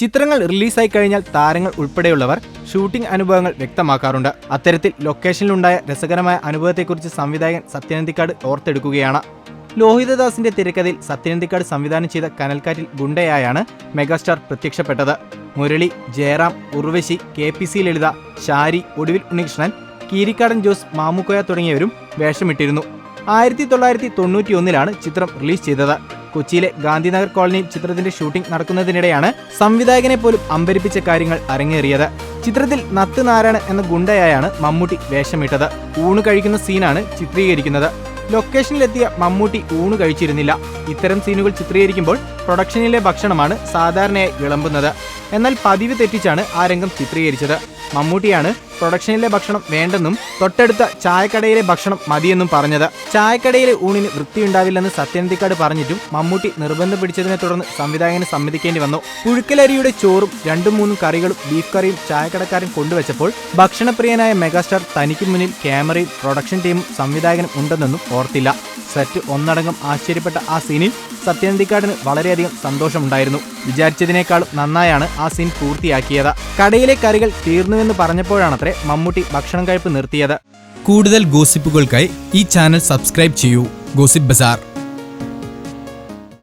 ചിത്രങ്ങൾ റിലീസായി കഴിഞ്ഞാൽ താരങ്ങൾ ഉൾപ്പെടെയുള്ളവർ ഷൂട്ടിംഗ് അനുഭവങ്ങൾ വ്യക്തമാക്കാറുണ്ട്. അത്തരത്തിൽ ലൊക്കേഷനിലുണ്ടായ രസകരമായ അനുഭവത്തെക്കുറിച്ച് സംവിധായകൻ സത്യനന്ദിക്കാട് ഓർത്തെടുക്കുകയാണ്. ലോഹിതദാസിന്റെ തിരക്കഥയിൽ സത്യനന്ദിക്കാട് സംവിധാനം ചെയ്ത കനൽക്കാറ്റിൽ ഗുണ്ടയായാണ് മെഗാസ്റ്റാർ പ്രത്യക്ഷപ്പെട്ടത്. Murali Jayaram Urvashi K P C Lalitha Shari Oduvil Unnikrishnan Keerikkadan Jose Mamukkoya തുടങ്ങിയവരും വേഷമിട്ടിരുന്നു. ആയിരത്തി തൊള്ളായിരത്തി തൊണ്ണൂറ്റി ഒന്നിലാണ് ചിത്രം റിലീസ് ചെയ്തത്. കൊച്ചിയിലെ ഗാന്ധിനഗർ കോളനിയിൽ ചിത്രത്തിന്റെ ഷൂട്ടിംഗ് നടക്കുന്നതിനിടെയാണ് സംവിധായകനെ പോലും അമ്പരിപ്പിച്ച കാര്യങ്ങൾ അരങ്ങേറിയത്. ചിത്രത്തിൽ നത്ത് നാരായണൻ എന്ന ഗുണ്ടയായാണ് മമ്മൂട്ടി വേഷമിട്ടത്. ഊണ് കഴിക്കുന്ന സീനാണ് ചിത്രീകരിക്കുന്നത്. ലൊക്കേഷനിലെത്തിയ മമ്മൂട്ടി ഊണ് കഴിച്ചിരുന്നില്ല. ഇത്തരം സീനുകൾ ചിത്രീകരിക്കുമ്പോൾ പ്രൊഡക്ഷനിലെ ഭക്ഷണമാണ് സാധാരണയായി വിളമ്പുന്നത്. എന്നാൽ പതിവ് തെറ്റിച്ചാണ് ആ രംഗം ചിത്രീകരിച്ചത്. മമ്മൂട്ടിയാണ് പ്രൊഡക്ഷനിലെ ഭക്ഷണം വേണ്ടെന്നും തൊട്ടടുത്ത ചായക്കടയിലെ ഭക്ഷണം മതിയെന്നും പറഞ്ഞത്. ചായക്കടയിലെ ഊണിന് വൃത്തിയുണ്ടാവില്ലെന്ന് സത്യനന്ദിക്കാട് പറഞ്ഞിട്ടും മമ്മൂട്ടി നിർബന്ധം പിടിച്ചതിനെ തുടർന്ന് സംവിധായകന് സമ്മതിക്കേണ്ടി വന്നു. പുഴുക്കലരിയുടെ ചോറും രണ്ടും മൂന്നും കറികളും ബീഫ് കറിയും ചായക്കടക്കാരും കൊണ്ടുവച്ചപ്പോൾ ഭക്ഷണപ്രിയനായ മെഗാസ്റ്റാർ തനിക്ക് മുന്നിൽ ക്യാമറയും പ്രൊഡക്ഷൻ ടീമും സംവിധായകനും ഉണ്ടെന്നൊന്നും ഓർത്തില്ല. സെറ്റ് ഒന്നടങ്കം ആശ്ചര്യപ്പെട്ട ആ സീനിൽ സത്യനന്ദിക്കാടിന് വളരെയധികം സന്തോഷമുണ്ടായിരുന്നു. വിചാരിച്ചതിനേക്കാൾ നന്നായാണ് ആ സീൻ പൂർത്തിയാക്കിയത്. കടയിലെ കറികൾ തീർന്നുവെന്ന് പറഞ്ഞപ്പോഴാണത്രേ മമ്മൂട്ടി ഭക്ഷണം കഴിപ്പ് നിർത്തിയത്. കൂടുതൽ ഗോസിപ്പുകൾക്കായി ഈ ചാനൽ സബ്സ്ക്രൈബ് ചെയ്യൂ. Gossip bazaar.